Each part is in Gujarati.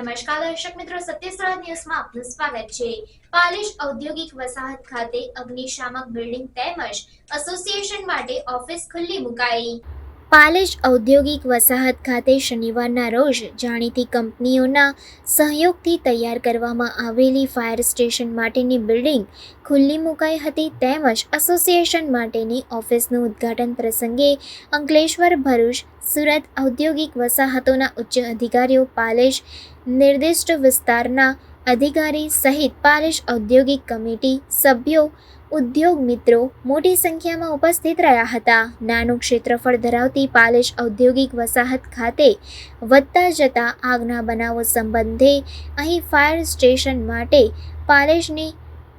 નમસ્કાર દર્શક મિત્રો સત્યસ્વરા ન્યૂઝમાં આપનું સ્વાગત છે. પાલિશ ઔદ્યોગિક વસાહત ખાતે અગ્નિશામક બિલ્ડિંગ તેમજ એસોસિએશન માટે ઓફિસ ખુલ્લી મુકાઈ. પાલિશ ઔદ્યોગિક વસાહત ખાતે શનિવારના રોજ જાણીતી કંપનીઓના સહયોગથી તૈયાર કરવામાં આવેલી ફાયર સ્ટેશન માટેની બિલ્ડિંગ ખુલ્લી મુકાઈ હતી તેમજ એસોસિએશન માટેની ઓફિસનું ઉદ્ઘાટન પ્રસંગે અંકલેશ્વર ભરૂચ સુરત ઔદ્યોગિક વસાહતોના ઉચ્ચ અધિકારીઓ પાલેશ નિર્દિષ્ટ વિસ્તારના અધિકારી સહિત પાલેશ ઔદ્યોગિક કમિટી સભ્યો, ઉદ્યોગ મિત્રો મોટી સંખ્યામાં ઉપસ્થિત રહ્યા હતા. નાનું ક્ષેત્રફળ ધરાવતી પાલેશ ઔદ્યોગિક વસાહત ખાતે વધતા જતા આગના બનાવો સંબંધે અહીં ફાયર સ્ટેશન માટે પાલેશની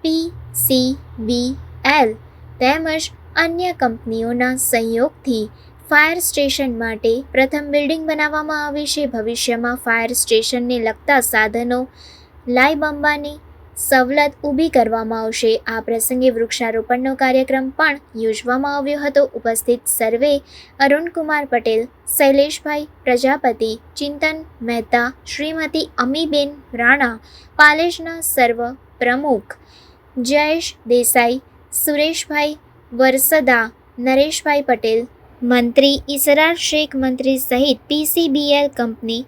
પી સી બી એલ તેમજ અન્ય કંપનીઓના સહયોગથી ફાયર સ્ટેશન માટે પ્રથમ બિલ્ડિંગ બનાવવામાં આવી છે. ભવિષ્યમાં ફાયર સ્ટેશનને લગતા સાધનો લાઈ બંબાની સવલત ઊભી કરવામાં આવશે. આ પ્રસંગે વૃક્ષારોપણનો કાર્યક્રમ પણ યોજવામાં આવ્યો હતો. ઉપસ્થિત સર્વે અરુણકુમાર પટેલ, શૈલેષભાઈ પ્રજાપતિ, ચિંતન મહેતા, શ્રીમતી અમીબેન રાણા, પાલેજના સર્વ પ્રમુખ જયેશ દેસાઈ, સુરેશભાઈ વરસદા, નરેશભાઈ પટેલ, મંત્રી ઈસરાર શેખ મંત્રી સહિત પીસીબીએલ કંપની,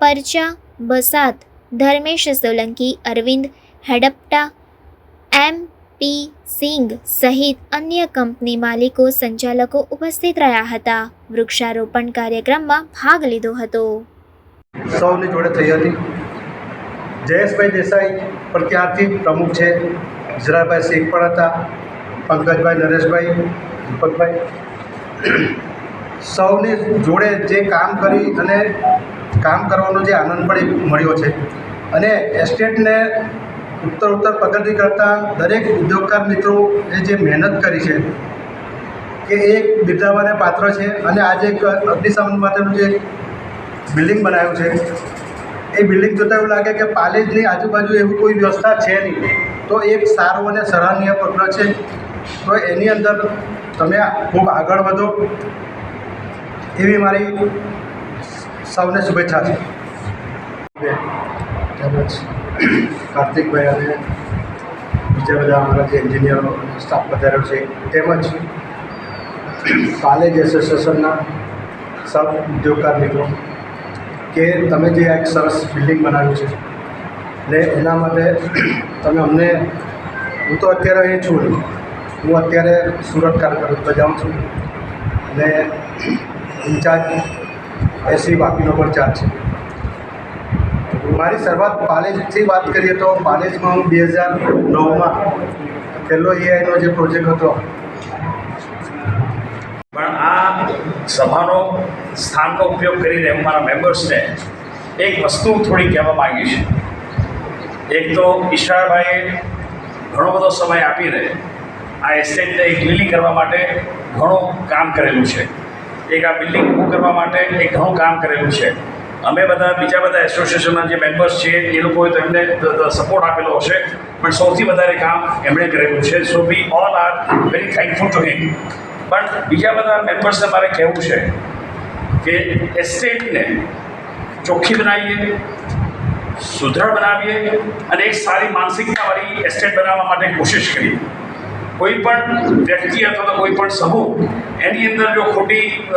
પરચા બસાત ધર્મેશ સોલંકી, અરવિંદ હડપ્ટા એમ પી સિંઘ સહિત અન્ય કંપની માલિકો સંચાલકો ઉપસ્થિત રહ્યા હતા. વૃક્ષારોપણ કાર્યક્રમમાં ભાગ લીધો હતો. સૌની જોડે થઈ હતી. જયેશભાઈ દેસાઈ પણ ત્યારથી પ્રમુખ છે. જરાભાઈ શેખ પણ હતા. પંકજભાઈ, નરેશભાઈ, દીપકભાઈ. સૌની જોડે જે કામ કરી અને કામ કરવાનો જે આનંદ પણ મળ્યો છે. અને એસ્ટેટને ઉત્તર ઉત્તર પ્રગતિ કરતા દરેક ઉદ્યોગકાર મિત્રોએ જે મહેનત કરી છે કે એ એક બિરદાવાને પાત્ર છે અને આજે એક અગ્નિશમન માટેનું જે બિલ્ડિંગ બનાવ્યું છે. એ બિલ્ડિંગ જોતાં એવું લાગે કે પાલેજની આજુબાજુ એવું કોઈ વ્યવસ્થા છે નહીં. તો એક સારો અને સરાહનીય પગલું છે. તો એની અંદર તમે ખૂબ આગળ વધો. એવી મારી સૌને શુભેચ્છા છે. તેમજ કાર્તિકભાઈ અને બીજા બધા અમારા જે એન્જિનિયરો સ્ટાફ વધારો છે. તેમજ કોલેજ એસોસિએશનના સબ ઉદ્યોગકાર મિત્રો, કે તમે જે એક સરસ બિલ્ડિંગ બનાવ્યું છે, ને એના માટે તમે અમને, હું તો અત્યારે અહીં છું હું અત્યારે સુરત કાર્યક્રમ જાઉં છું. ને, ઇન્ચાર્જ એસી બાકીનો પણ ચાર્જ છે. મારી શરૂઆત પાલેજથી વાત કરીએ તો પાલેજમાં હું બે હજાર નવમાં પહેલો એઆઈનો જે પ્રોજેક્ટ હતો. પણ આ સભાનો સ્થાનનો ઉપયોગ કરીને હું મારા મેમ્બર્સને એક વસ્તુ થોડી કહેવા માંગીશ. એક તો ઈશાળભાઈએ ઘણો બધો સમય આપીને આ એસ્ટેટને એક લીલી કરવા માટે ઘણું કામ કરેલું છે. એક આ બિલ્ડિંગ ઊભું કરવા માટે એક ઘણું કામ કરેલું છે. અમે બધા બીજા બધા એસોસિએશનના જે મેમ્બર્સ છે એ લોકોએ તો એમને સપોર્ટ આપેલો હશે, પણ સૌથી વધારે કામ એમણે કરેલું છે. So we all are very thankful to him પણ બીજા બધા મેમ્બર્સને મારે કહેવું છે કે એસ્ટેટને ચોખ્ખી બનાવીએ સુદૃઢ બનાવીએ અને એક સારી માનસિકતાવાળી એસ્ટેટ બનાવવા માટે કોશિશ કરીએ. કોઈ પણ વ્યક્તિ અથવા તો કોઈ પણ સમૂહ એની અંદર જો ખોટી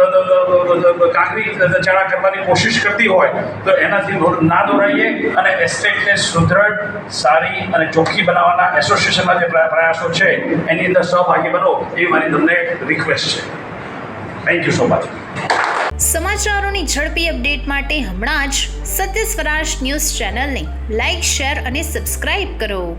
કાંકરી ચણા કરવાની કોશિશ કરતી હોય, તો એનાથી ના દોરાઈએ અને એસ્ટેટને સુદૃઢ સારી અને ચોખ્ખી બનાવવાના એસોસિએશનના જે પ્રયા- પ્રયાસો છે, એની અંદર સહભાગી બનો એ મારી તમને રિક્વેસ્ટ છે. થેન્ક યુ સો મચ સમાચારોની ઝડપી અપડેટ માટે હમણાં જ સત્ય સ્વરાજ ન્યૂઝ ચેનલને લાઇક શેર અને સબસ્ક્રાઇબ કરો.